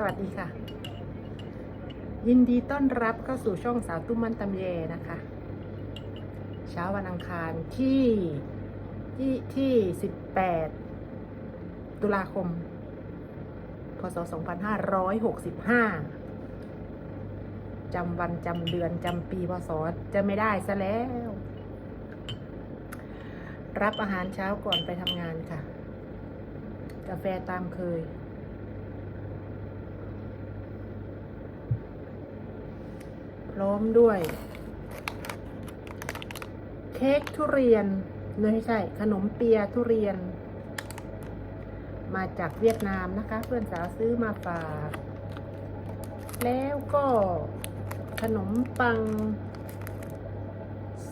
สวัสดีค่ะ ยินดีต้อนรับเข้าสู่ช่องสาวตุ้มมันตำแยนะคะ เช้าวันอังคารที่ที่ที่ 18 ตุลาคม พศ 2565 จำวันจำเดือนจำปีพศจะไม่ได้ซะแล้ว รับอาหารเช้าก่อนไปทำงานค่ะ กาแฟตามเคย พร้อมด้วย เค้กทุเรียนไม่ใช่ ขนมเปียทุเรียน มาจากเวียดนามนะคะ เพื่อนสาวซื้อมาฝาก แล้วก็ขนมปัง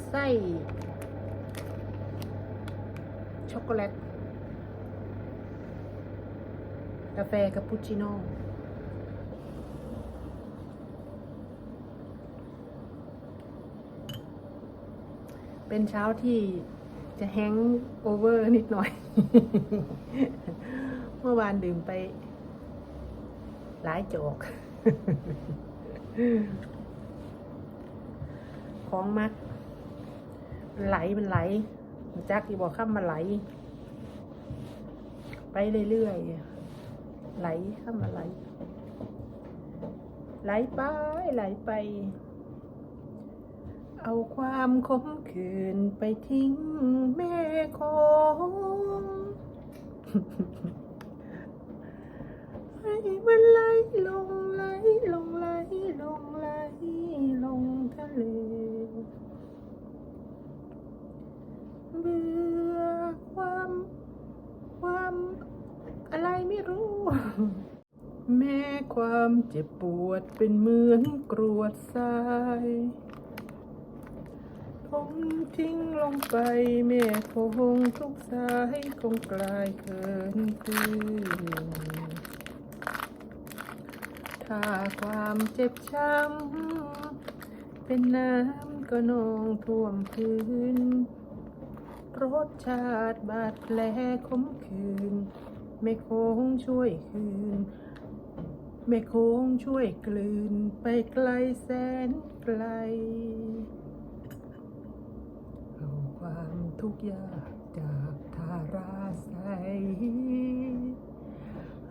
ไส้ช็อกโกแลตกาแฟคาปูชิโน่ เป็นเช้าที่จะแฮงโอเวอร์นิดหน่อย เมื่อวานดื่มไป หลายจอกของมักไหลมันไหลมันจักอีบอกข้ามมาไหล ไปเรื่อยๆไหลข้ามมาไหล ไหลไปไหลไป เอาความขมขื่นไปทิ้งแม่คงให้มันไหลลงไหลลงไหลลงไหลลงทะเลเบื่อความความอะไรไม่รู้ แม้ความเจ็บปวดเป็นเหมือนกรวดทราย ผมทิ้งลงไปแม่คงทุกสายคงกลายเกินคืนถ้าความเจ็บช้ำเป็นน้ำก็นองท่วมพื้นรสชาติบาดแผลขมคืน ไม่คงช่วยคืน ไม่คงช่วยกลืนไปไกลแสนไกล ทุกข์ยากจากทาราใส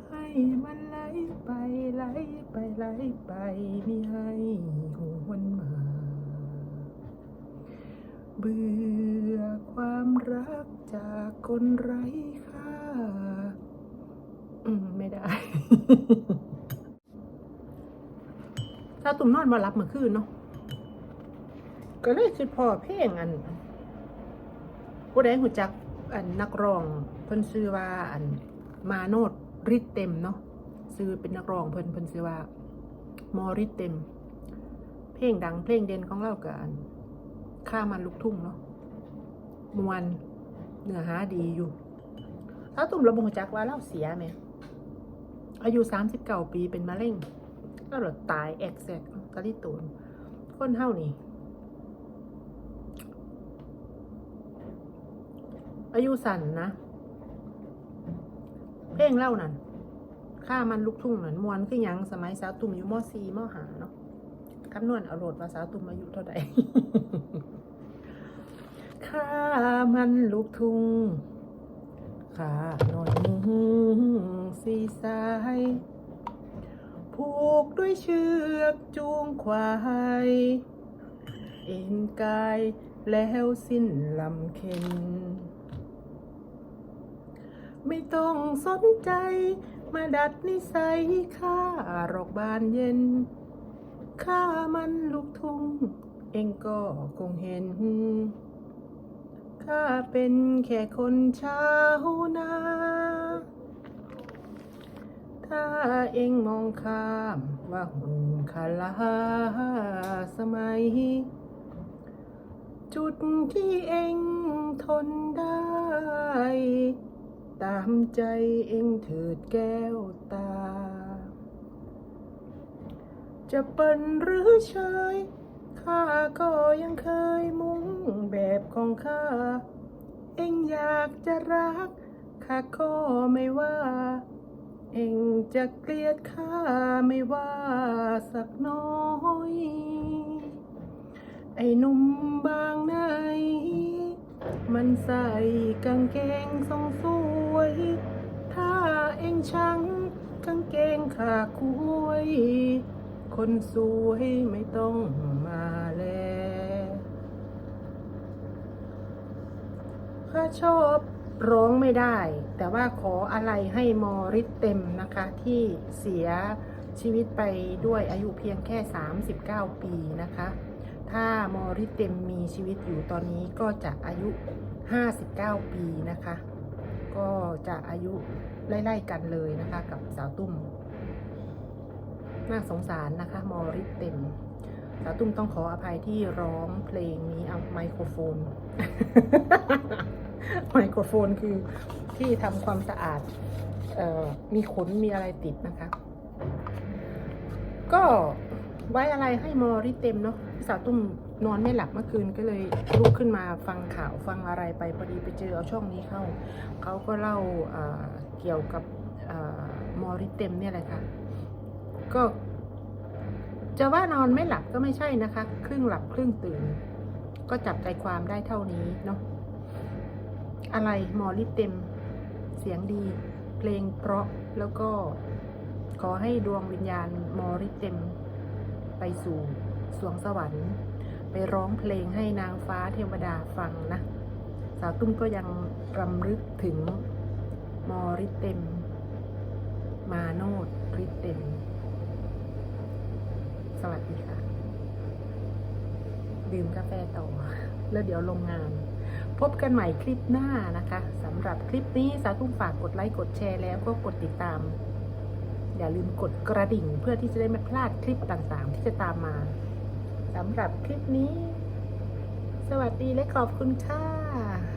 ให้มันไหลไปไหลไปไหลไปไมิให้หวนมา เบื่อความรักจากคนไร้ค่า อืม ไม่ได้ ถ้าตุ่มนอนมารับเมื่อคืนเนาะก็เลยคือพอเพลงอัน ผู้ใดหูจักอันนักร้องเพิ่นชื่อว่าอันมาโนดริดเต็มเนาะซื้อเป็นนักร้องเพิ่นเพิ่นชื่อว่ามอริดเต็ม เพลงดังเพลงเด่นของเรากับอันข้ามันลูกทุ่งเนาะมวนเนื้อหาดีอยู่ถ้าตุ่มระบงจักว่าเล่าเสียไหมอายุสามสิบเก้าปีเป็นมะเร็งแล้วเราตายแอกแซกกะลิตูนคนเท่านี่ อายุสั่นนะ เพลงเล่านั่นข้ามันลูกทุ่งนั่นมวนคือยังสมัยสาวตุ่มอยู่มสีมอหาเนาะคำนวณเอาโหลดว่าสาวตุ่มอายุเท่าไหร่ข้ามันลูกทุ่งข้าหน่อยสีสายผูกด้วยเชือกจูงควายเอ็นกายแล้วสิ้นลำเค็น ไม่ต้องสนใจ มาดัดนิสัยข้ารอกบานเย็น ข้ามันลูกทุ่ง เองก็คงเห็น ข้าเป็นแค่คนชาวนา ถ้าเองมองข้ามว่าหุ่นคาลาสมัย จุดที่เองทนได้ ตามใจเองเถิดแก้วตา จะเป็นหรือเชยข้าก็ยังเคยมุ่งแบบของข้า เองอยากจะรักข้าก็ไม่ว่า เองจะเกลียดข้าไม่ว่าสักน้อย ไอ้นุ่มบางไหน มันใส่กางเกงทรงสวย ถ้าเองชังกางเกงขาคุย คนสวยไม่ต้องมาแลข้าชอบร้องไม่ได้ แต่ว่าขออะไรให้มอริสเต็มนะคะ ที่เสียชีวิตไปด้วยอายุเพียงแค่ 39 ปีนะคะ ถ้ามอริเต็มมีชีวิตอยู่ตอนนี้ก็จะอายุ 59 ปีนะคะ ก็จะอายุไล่ๆกันเลยนะคะกับสาวตุ้ม น่าสงสารนะคะ มอริเต็ม สาวตุ้มต้องขออภัยที่ร้องเพลงนี้เอาไมโครโฟน ไมโครโฟนคือที่ทำความสะอาดออมีขนมีอะไรติดนะคะ ก็ ไว้อะไรให้มอริเต็มเนาะพี่สาวตุ้มนอนไม่หลับเมื่อคืนก็เลยลุกขึ้นมาฟังข่าวฟังอะไรไปพอดีไปเจอเอาช่องนี้เข้าเขาก็เล่าเกี่ยวกับอมอริเต็มเนี่ยแหละค่ะ ก็ จะว่านอนไม่หลับก็ไม่ใช่นะคะ ครึ่งหลับครึ่งตื่น ก็จับใจความได้เท่านี้เนาะอะไรมอริเต็ม เสียงดี เพลงเพราะแล้วก็ขอให้ดวงวิญญาณมอริเต็ม ไปสู่สวงสวรรค์ ไปร้องเพลงให้นางฟ้าเทวดาฟังนะ สาวตุ้มก็ยังรำลึกถึงมอริเต็ม มาโนดริเต็ม สวัสดีค่ะ ดื่มกาแฟต่อ แล้วเดี๋ยวลงงาน พบกันใหม่คลิปหน้านะคะสำหรับคลิปนี้สาวตุ้มฝากกดไลค์กดแชร์แล้วก็กดติดตาม อย่าลืมกดกระดิ่งเพื่อที่จะได้ไม่พลาดคลิปต่างๆ ที่จะตามมาสำหรับคลิปนี้ สวัสดีและขอบคุณค่ะ